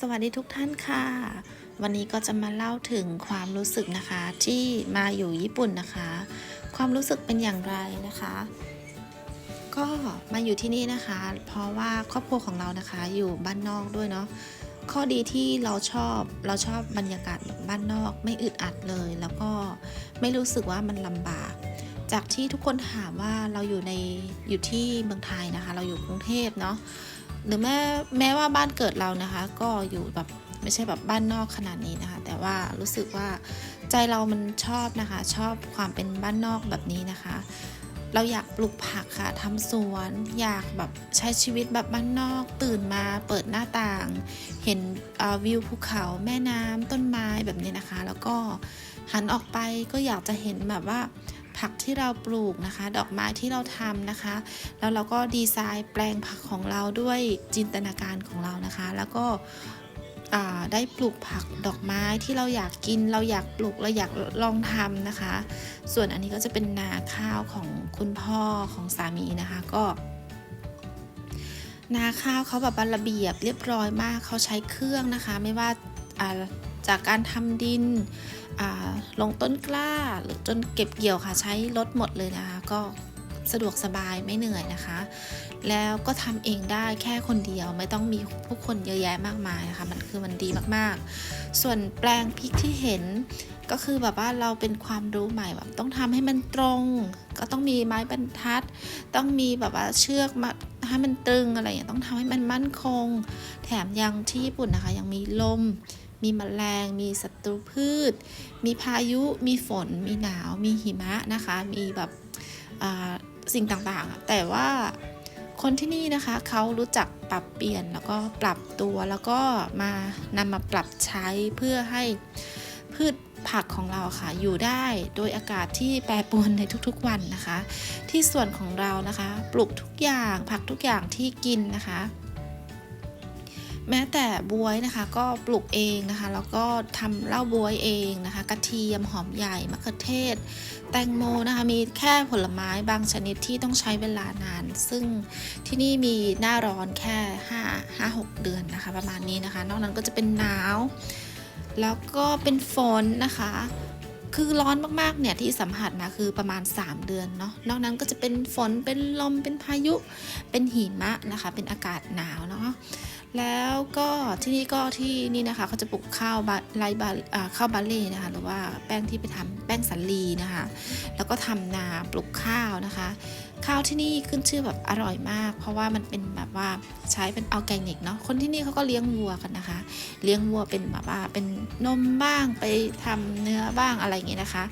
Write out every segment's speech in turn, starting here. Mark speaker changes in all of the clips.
Speaker 1: สวัสดีทุกท่านค่ะ วันนี้ก็จะมาเล่าถึงความรู้สึกนะคะที่มาอยู่ญี่ปุ่นนะคะ ความรู้สึกเป็นอย่างไรนะคะ ก็มาอยู่ที่นี่นะคะ เพราะว่าครอบครัวของเรานะคะอยู่บ้านนอกด้วยเนาะข้อดีที่เราชอบเราชอบบรรยากาศบบบ้านนอกไม่อึดอัดเลย แล้วก็ไม่รู้สึกว่ามันลำบาก จากที่ทุกคนถามว่าเราอยู่ในอยู่ที่เมืองไทยนะคะ เราอยู่กรุงเทพเนาะ หรือแม้แม้ว่าบ้านเกิดเรานะคะ ก็อยู่แบบไม่ใช่แบบบ้านนอกขนาดนี้นะคะ แต่ว่ารู้สึกว่าใจเรามันชอบนะคะ ชอบความเป็นบ้านนอกแบบนี้นะคะ เราอยากปลูกผักค่ะทำสวนอยากแบบใช้ชีวิตแบบบ้านนอก ตื่นมาเปิดหน้าต่าง เห็นวิวภูเขาแม่น้ำต้นไม้แบบนี้นะคะ แล้วก็หันออกไปก็อยากจะเห็นแบบว่า ผักที่เราปลูกนะคะ ดอกไม้ที่เราทำนะคะ แล้วเราก็ดีไซน์แปลงผักของเราด้วยจินตนาการของเรานะคะ แล้วก็ได้ปลูกผักดอกไม้ที่เราอยากกิน เราอยากปลูกเราอยากลองทำนะคะ ส่วนอันนี้ก็จะเป็นนาข้าวของคุณพ่อของสามีนะคะก็นาข้าวเขาแบบรรระเบียบเรียบร้อยมากเขาใช้เครื่องนะคะ ไม่ว่าอ่า จากการทำดินลงต้นกล้าหรือจนเก็บเกี่ยวค่ะใช้รถหมดเลยนะคะ ก็สะดวกสบายไม่เหนื่อยนะคะ แล้วก็ทำเองได้แค่คนเดียวไม่ต้องมีผู้คนเยอะแยะมากมายนะคะ มันคือมันดีมากๆ ส่วนแปลงพริกที่เห็นก็คือแบบว่าเราเป็นความรู้ใหม่แบบต้องทำให้มันตรง ก็ต้องมีไม้บรรทัด ต้องมีแบบว่าเชือกมาให้มันตึงอะไรอย่างนี้ต้องทำให้มันมั่นคง แถมยังที่ญี่ปุ่นนะคะ ยังมีลม มีแมลง มีศัตรูพืช มีพายุ มีฝน มีหนาว มีหิมะนะคะ มีแบบสิ่งต่างๆ แต่ว่าคนที่นี่นะคะเขารู้จักปรับเปลี่ยนแล้วก็ปรับตัวแล้วก็มานำมาปรับใช้เพื่อให้พืชผักของเราค่ะอยู่ได้โดยอากาศที่แปรปรวนในทุกๆวันนะคะ ที่ส่วนของเรานะคะ ปลูกทุกอย่างผักทุกอย่างที่กินนะคะ แม้แต่บวยนะคะก็ปลูกเองนะคะ แล้วก็ทำเหล้าบวยเองนะคะ กระเทียมหอมใหญ่มะเขือเทศ แตงโมนะคะมีแค่ผลไม้บางชนิดที่ต้องใช้เวลานาน ซึ่งที่นี่มีหน้าร้อนแค่5 5 6 เดือนนะคะ ประมาณนี้นะคะ นอกนั้นก็จะเป็นหนาว แล้วก็เป็นฝนนะคะ คือร้อนมากๆเนี่ยที่สัมผัสมาคือประมาณ 3 เดือนเนาะนอกนั้นก็จะเป็นฝนเป็นลมเป็นพายุ เป็นหิมะนะคะ เป็นอากาศหนาวเนาะ แล้วก็ที่นี่ก็ที่นี่นะคะเขาจะปลูกข้าวบาไรบาอ่ข้าวบาเล่นะคะหรือว่าแป้งที่ไปทำแป้งสาลีนะคะ แล้วก็ทำนาปลูกข้าวนะคะ ข้าวที่นี่ขึ้นชื่อแบบอร่อยมาก เพราะว่ามันเป็นแบบว่าใช้เป็นออร์แกนิกเนาะคนที่นี่เขาก็เลี้ยงวัวกันนะคะ เลี้ยงวัวเป็นแบบว่าเป็นนมบ้างไปทำเนื้อบ้างอะไรอย่างเงี้ยนะคะ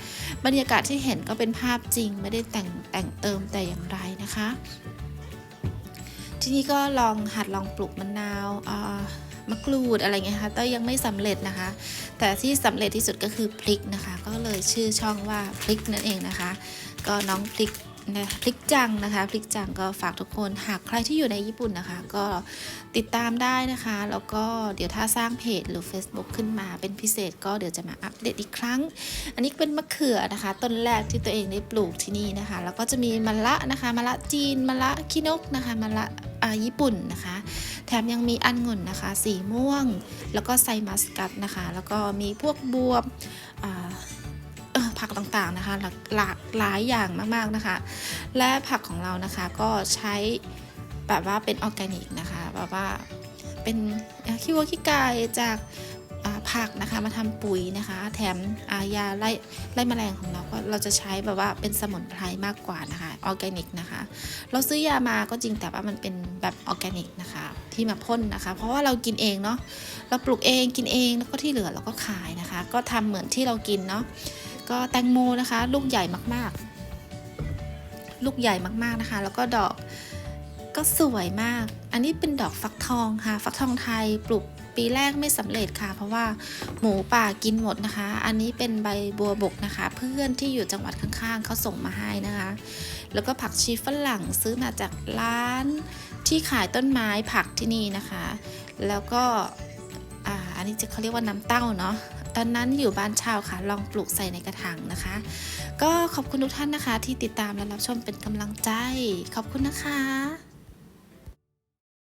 Speaker 1: บรรยากาศที่เห็นก็เป็นภาพจริงไม่ได้แต่งแต่งเติมแต่อย่างไรนะคะ ที่นี่ก็ลองหัดลองปลูกมะนาวอ่ามะกรูดอะไรเงี้ยค่ะแต่ยังไม่สำเร็จนะคะ แต่ที่สำเร็จที่สุดก็คือพริกนะคะ ก็เลยชื่อช่องว่าพริกนั่นเองนะคะ ก็น้องพริก นะพริกจังนะคะพริกจังก็ฝากทุกคนหากใครที่อยู่ในญี่ปุ่นนะคะ ก็ติดตามได้นะคะ แล้วก็เดี๋ยวถ้าสร้างเพจหรือ Facebook ขึ้นมาเป็นพิเศษ ก็เดี๋ยวจะมาอัปเดตอีกครั้ง อันนี้เป็นมะเขือนะคะต้นแรกที่ตัวเองได้ปลูกที่นี่นะคะ แล้วก็จะมีมะละนะคะมะละจีนมะละขี้นกนะคะมะละญี่ปุ่นนะคะ แถมยังมีอันงุ่นนะคะ สีม่วง แล้วก็ไซมัสกัดนะคะ แล้วก็มีพวกบวบอ่า ผักต่างๆนะคะ หลากหลายอย่างมากๆนะคะ และผักของเรานะคะก็ใช้แบบว่าเป็นออร์แกนิกนะคะแบบว่าเป็นขี้วัวขี้ไก่จากผักนะคะมาทำปุ๋ยนะคะ แถมอายาไล่ไล่แมลงของเราก็เราจะใช้แบบว่าเป็นสมุนไพรมากกว่านะคะออร์แกนิกนะคะ เราซื้อยามาก็จริงแต่ว่ามันเป็นแบบออร์แกนิกนะคะ ที่มาพ่นนะคะ เพราะว่าเรากินเองเนาะเราปลูกเองกินเองแล้วก็ที่เหลือเราก็ขายนะคะ ก็ทำเหมือนที่เรากินเนาะ ก็แตงโมนะคะ ลูกใหญ่มากๆ ลูกใหญ่มากๆนะคะ แล้วก็ดอกก็สวยมาก อันนี้เป็นดอกฟักทองค่ะ ฟักทองไทยปลูกปีแรกไม่สำเร็จค่ะ เพราะว่าหมูป่ากินหมดนะคะ อันนี้เป็นใบบัวบกนะคะ เพื่อนที่อยู่จังหวัดข้างๆเขาส่งมาให้นะคะ แล้วก็ผักชีฝรั่งซื้อมาจากร้านที่ขายต้นไม้ผักที่นี่นะคะ แล้วก็อ่าอันนี้จะเขาเรียกว่าน้ำเต้าเนาะ ตอนนั้นอยู่บ้านเช่าค่ะ ลองปลูกใส่ในกระถางนะคะ ก็ขอบคุณทุกท่านนะคะ ที่ติดตามและรับชมเป็นกำลังใจ ขอบคุณนะคะ